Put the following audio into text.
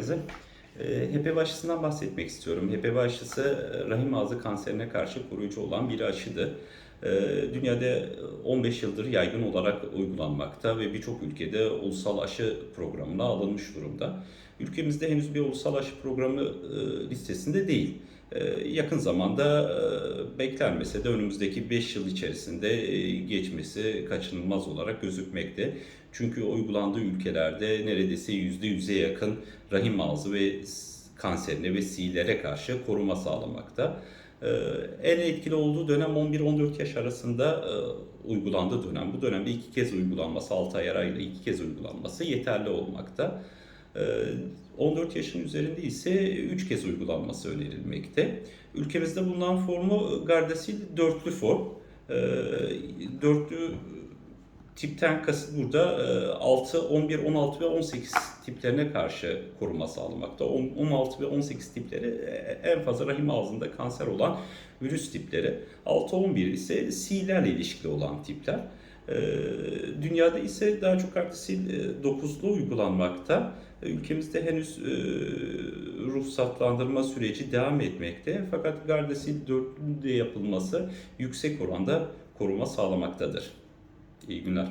herkese. Ee, HPV aşısından bahsetmek istiyorum. HPV aşısı e, rahim ağzı kanserine karşı koruyucu olan bir aşıdır. Ee, Dünyada 15 yıldır yaygın olarak uygulanmakta ve birçok ülkede ulusal aşı programına alınmış durumda. Ülkemizde henüz bir ulusal aşı programı e, listesinde değil. Ee, Yakın zamanda e, beklenmese de önümüzdeki 5 yıl içerisinde e, geçmesi kaçınılmaz olarak gözükmekte. Çünkü uygulandığı ülkelerde neredeyse %100'e yakın rahim ağzı ve kanserine ve sivilere karşı koruma sağlamakta. Ee, En etkili olduğu dönem 11-14 yaş arasında e, uygulandığı dönem. Bu dönemde iki kez uygulanması, 6 ay arayla iki kez uygulanması yeterli olmakta. Ee, 14 yaşın üzerinde ise 3 kez uygulanması önerilmekte. Ülkemizde bulunan formu Gardasil dörtlü form. Ee, Dörtlü tipten kasıt burada e, 6, 11, 16 ve 18 tiplerine karşı koruma sağlamakta. On- 16 ve 18 tipleri e, en fazla rahim ağzında kanser olan virüs tipleri. 6-11 ise C'lerle ilişkili olan tipler. Dünyada ise daha çok Gardasil 9'lu uygulanmakta. Ülkemizde henüz e, ruhsatlandırma süreci devam etmekte. Fakat Gardasil 4'lü de yapılması yüksek oranda koruma sağlamaktadır. İyi günler.